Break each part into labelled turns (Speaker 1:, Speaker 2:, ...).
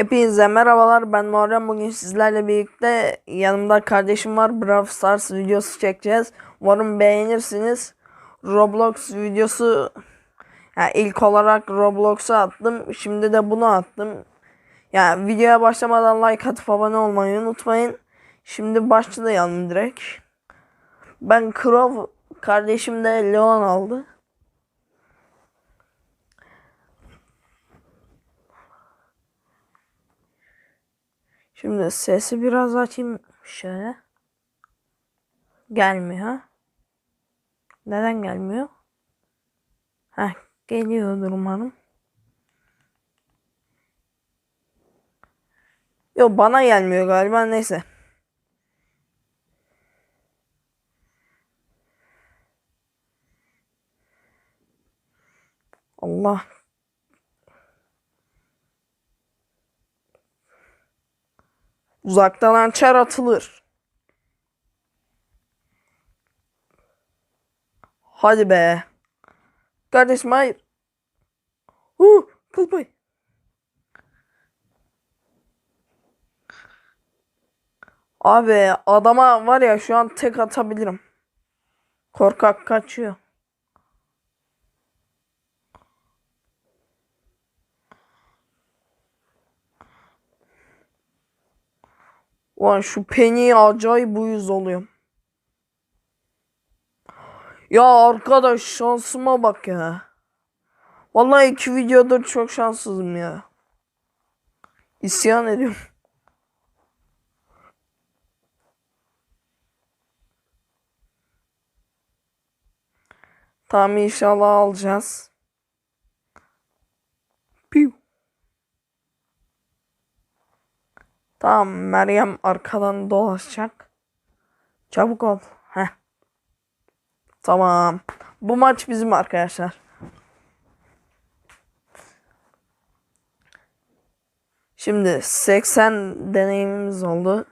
Speaker 1: Hepinize merhabalar ben Muharrem. Bugün sizlerle birlikte yanımda kardeşim var. Brawl Stars videosu çekeceğiz. Umarım beğenirsiniz. Roblox videosu yani ilk olarak Roblox'a attım şimdi de bunu attım. Yani videoya başlamadan like atıp abone olmayı unutmayın. Şimdi başlayalım direkt. Ben Crow kardeşim de Leon aldı Şimdi sesi biraz açayım şöyle. Gelmiyor. Neden gelmiyor? Heh, geliyordur umarım. Yok bana gelmiyor galiba neyse. Allah Uzaktan hançer atılır. Hadi be. Kardeşim hayır. Uh, kıl payı. Abi adama var ya şu an tek atabilirim. Korkak kaçıyor. Ulan şu Penny'ye acayip uyuz oluyorum. Ya arkadaş şansıma bak ya. Vallahi iki videodur çok şanssızım ya. İsyan ediyorum. Tamam inşallah alacağız. Piu. Tamam Meryem arkadan dolaşacak. Çabuk ol. Heh. Tamam. Bu maç bizim arkadaşlar. Şimdi 80 deneyimimiz oldu.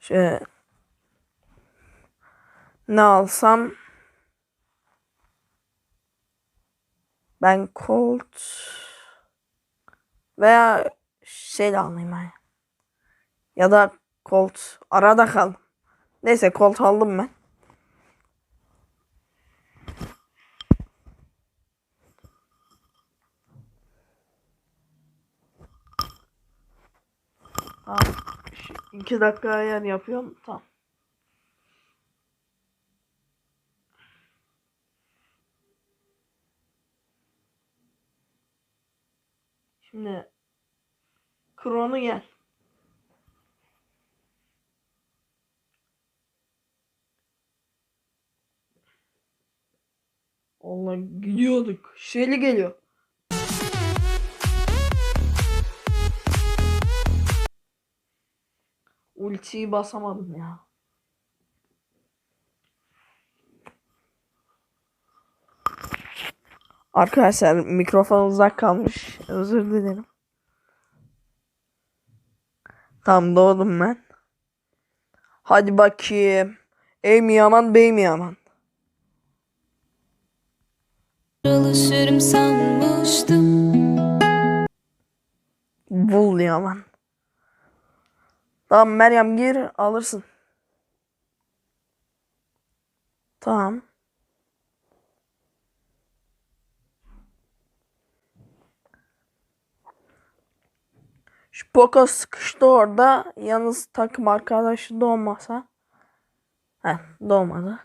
Speaker 1: Şöyle ne alsam Ben Colt veya şey alayım ben. Ya da Colt arada kal. Neyse Colt aldım ben. Tamam. Şu iki dakika ayar yapıyorum. Tamam. Şimdi Kron'u gel. Allah gidiyorduk. Şeyli geliyor. Ultiyi basamadım ya. Arkadaşlar mikrofon uzak kalmış. Özür dilerim. Tam doğdum ben. Hadi bakayım. Ey mi yaman bey mi yaman?
Speaker 2: Alışırım sanmıştım
Speaker 1: Bul yaman. Tamam Meryem gir alırsın. Tamam. Şu Poco sıkıştı orada. Yalnız takım arkadaşı doğmasa. Heh doğmadı.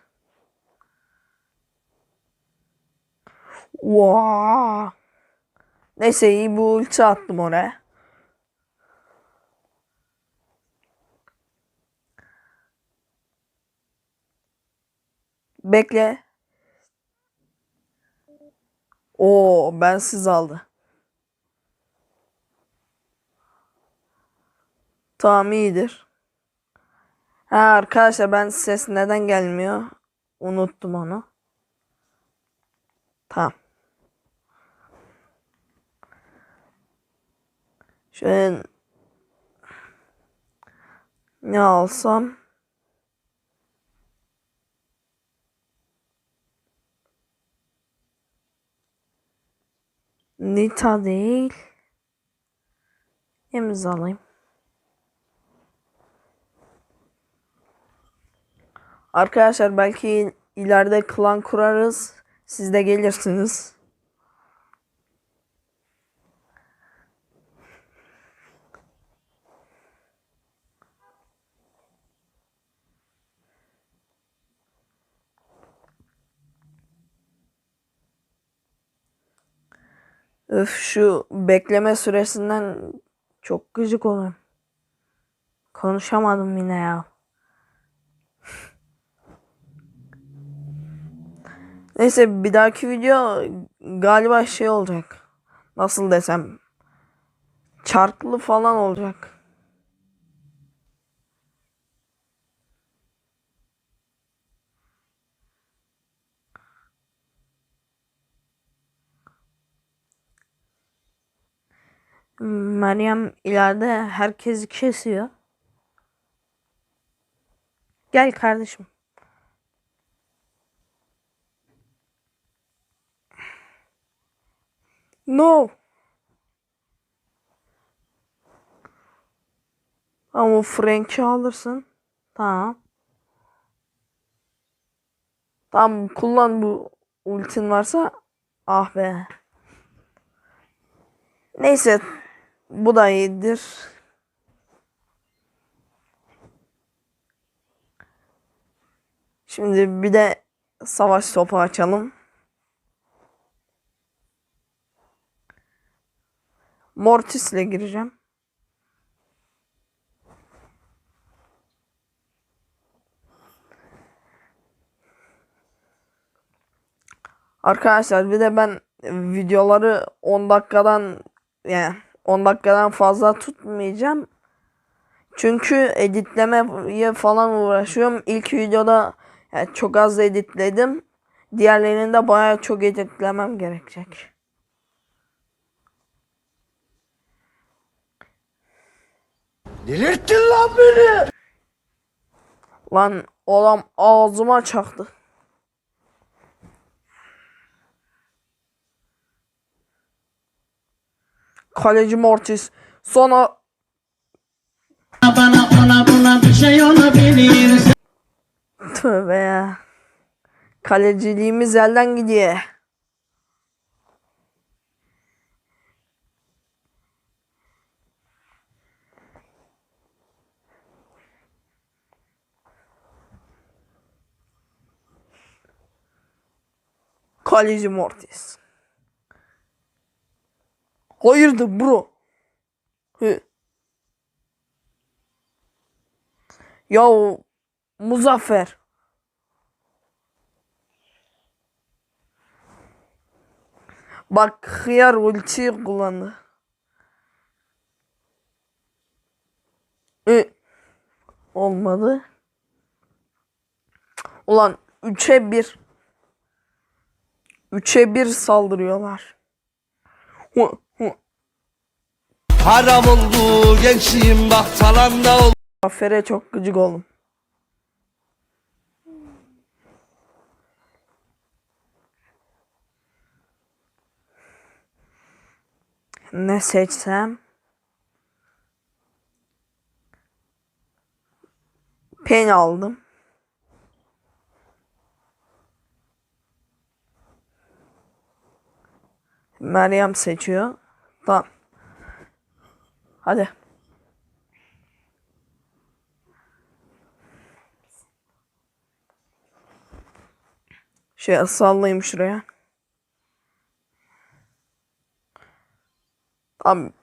Speaker 1: Wow. Neyse iyi bu ulti attım oraya. Bekle. Oo bensiz aldı. Tamam iyidir. Ha arkadaşlar ben ses neden gelmiyor? Unuttum onu. Tamam. Şöyle ne alsam? Nita değil. İmzalayayım. Arkadaşlar belki ileride klan kurarız. Siz de gelirsiniz. Öf şu bekleme süresinden çok gıcık oluyorum. Konuşamadım yine ya. Neyse bir dahaki video galiba şey olacak. Nasıl desem. Çarklı falan olacak. Meryem ileride herkesi kesiyor. Gel kardeşim. No. Ama Frank'i alırsın. Tamam. Tamam kullan bu ultin varsa. Ah be. Neyse. Bu da iyidir. Şimdi bir de savaş topu açalım. Mortis'le gireceğim. Arkadaşlar bir de ben videoları 10 dakikadan yani 10 dakikadan fazla tutmayacağım. Çünkü editlemeye falan uğraşıyorum. İlk videoda yani çok az editledim. Diğerlerinde bayağı çok editlemem gerekecek.
Speaker 3: Delirttin lan beni.
Speaker 1: Lan adam ağzıma çaktı. Kaleci Mortis. Sonra
Speaker 4: Bana ona buna bir şey olabilir.
Speaker 1: tövbe ya. Kaleciliğimiz elden gidiyor. Kaleci Mortis. Hayırdır bro? Hı. Ya Muzaffer. Bak hıyar ultiyi kullandı. Hı. Olmadı. Ulan 3'e 1. 3'e 1 saldırıyorlar. Hı, hı.
Speaker 3: Haram oldu gençliğim bak salanda oldu.
Speaker 1: Muzaffer'e çok gıcık oldum. Ne seçsem? Pen aldım. Meryem seçiyor. Tamam. Hadi. Şey sallayayım şuraya. Tamam.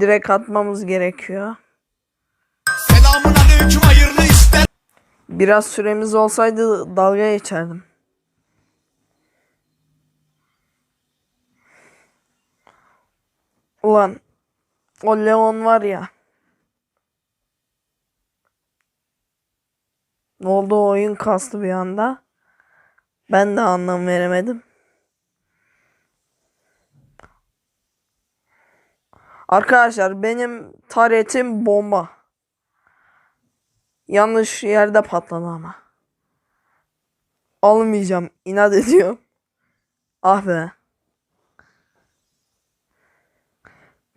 Speaker 1: Direkt atmamız gerekiyor.
Speaker 3: Selamun aleyküm hayırlı işler.
Speaker 1: Biraz süremiz olsaydı dalga geçerdim. Ulan o Leon var ya. Ne oldu oyun kastı bir anda. Ben de anlam veremedim. Arkadaşlar benim taretim bomba. Yanlış yerde patladı ama. Almayacağım. inat ediyorum. Ah be.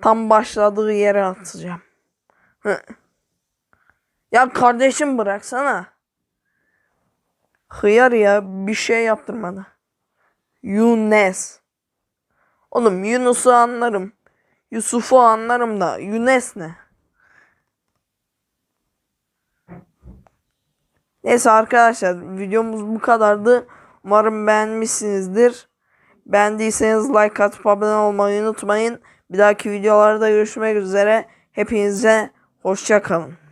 Speaker 1: Tam başladığı yere atacağım. Ya kardeşim bıraksana. Hıyar ya bir şey yaptırmadı. Yunes. Oğlum Yunus'u anlarım. Yusuf'u anlarım da Yunes ne? Neyse arkadaşlar videomuz bu kadardı. Umarım beğenmişsinizdir. Beğendiyseniz like atıp abone olmayı unutmayın. Bir dahaki videolarda görüşmek üzere. Hepinize hoşça kalın.